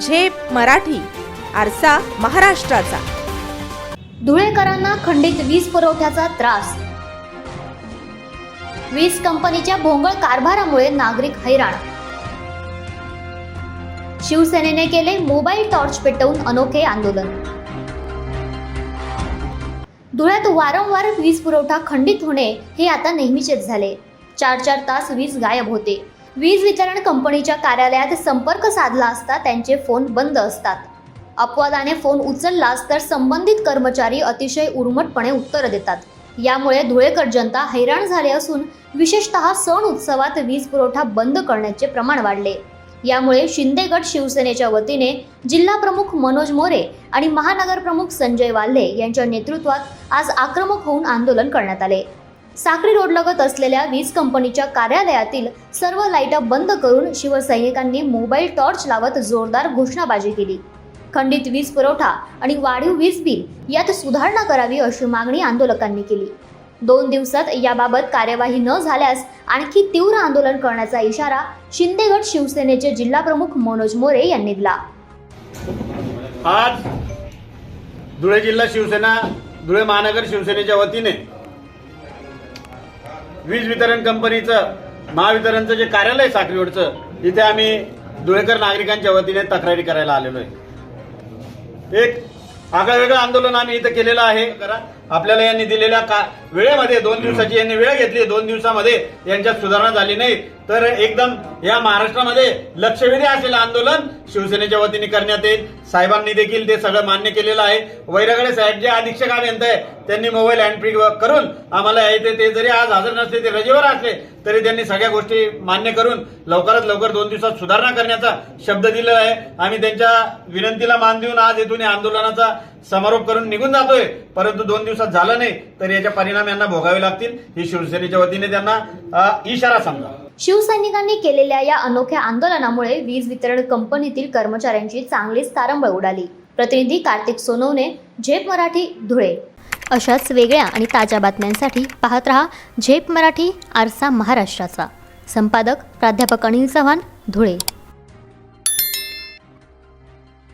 झेप मराठी आरसा महाराष्ट्राचा. धुळेकरांना खंडित वीज पुरवठ्याचा त्रास. वीज कंपनीच्या भोंगळ कारभारामुळे नागरिक हैराण. शिवसेनेने केले मोबाईल टॉर्च पेटवून अनोखे आंदोलन. धुळ्यात वारंवार वीज पुरवठा खंडित होणे हे आता नेहमीचेच झाले. चार चार तास वीज गायब होते. वीज वितरण कंपनीच्या कार्यालयात संपर्क साधला असता त्यांचे फोन बंद असतात. अपवादाने फोन उचललास तर संबंधित कर्मचारी अतिशय उर्मटपणे उत्तर देतात. यामुळे धुळेकर जनता हैराण झाले असून विशेषतः सण उत्सवात वीज पुरवठा बंद करण्याचे प्रमाण वाढले. यामुळे शिंदेगड शिवसेनेच्या वतीने जिल्हा प्रमुख मनोज मोरे आणि महानगर प्रमुख संजय वाल्हे यांच्या नेतृत्वात आज आक्रमक होऊन आंदोलन करण्यात आले. साक्री रोडलगत असलेल्या वीज कंपनीच्या कार्यालयातील सर्व लाईटा बंद करून शिवसैनिकांनी मोबाईल टॉर्च लावत जोरदार घोषणाबाजी केली. खंडित वीज पुरवठा आणि वाढीव वीज बिल यात सुधारणा करावी अशी मागणी आंदोलकांनी केली. दोन दिवसात याबाबत कार्यवाही न झाल्यास आणखी तीव्र आंदोलन करण्याचा इशारा शिंदेगड शिवसेनेचे जिल्हाप्रमुख मनोज मोरे यांनी दिला. आज धुळे जिल्हा शिवसेना धुळे महानगर शिवसेनेच्या वतीने वीज वितरण कंपनीचं महावितरणचं जे कार्यालय साखरीवडचं तिथे आम्ही धुळेकर नागरिकांच्या वतीने तक्रारी करायला आलेलो आहे. एक आगळं वेगळं आंदोलन आम्ही इथं केलेलं आहे. करा. आपल्याला यांनी दिलेल्या का वेळेमध्ये दोन दिवसाची यांनी वेळ घेतली दोन दिवसामध्ये यांच्यात सुधारणा झाली नाही. तर एकदम या महाराष्ट्रामध्ये लक्षवेधी असलेलं आंदोलन शिवसेनेच्या वतीने करण्यात येईल. साहेबांनी देखील ते सगळं मान्य केलेलं आहे. वैरागडे साहेब जे अधीक्षक अभियंता आहे त्यांनी मोबाईल हँड फ्री करून आम्हाला यायचे ते जरी आज हजर नसले ते रजेवर असले तरी त्यांनी सगळ्या गोष्टी मान्य करून लवकरात लवकर दोन दिवसात सुधारणा करण्याचा शब्द दिलेला आहे. आम्ही त्यांच्या विनंतीला मान देऊन आज येथून या आंदोलनाचा समारोप करून निघून जातोय. परंतु दोन दिवसात झालं नाही तर याच्या परिणाम यांना भोगावे लागतील. ही शिवसेनेच्या वतीने त्यांना इशारा समजा. शिवसैनिकांनी केलेल्या या अनोख्या आंदोलनामुळे वीज वितरण कंपनीतील कर्मचाऱ्यांची चांगलीच तारंबळ उडाली. प्रतिनिधी कार्तिक सोनवणे झेप मराठी धुळे. अशाच वेगळ्या आणि ताज्या बातम्यांसाठी पाहत रहा झेप मराठी आरसा महाराष्ट्राचा. संपादक प्राध्यापक अनिल चव्हाण धुळे.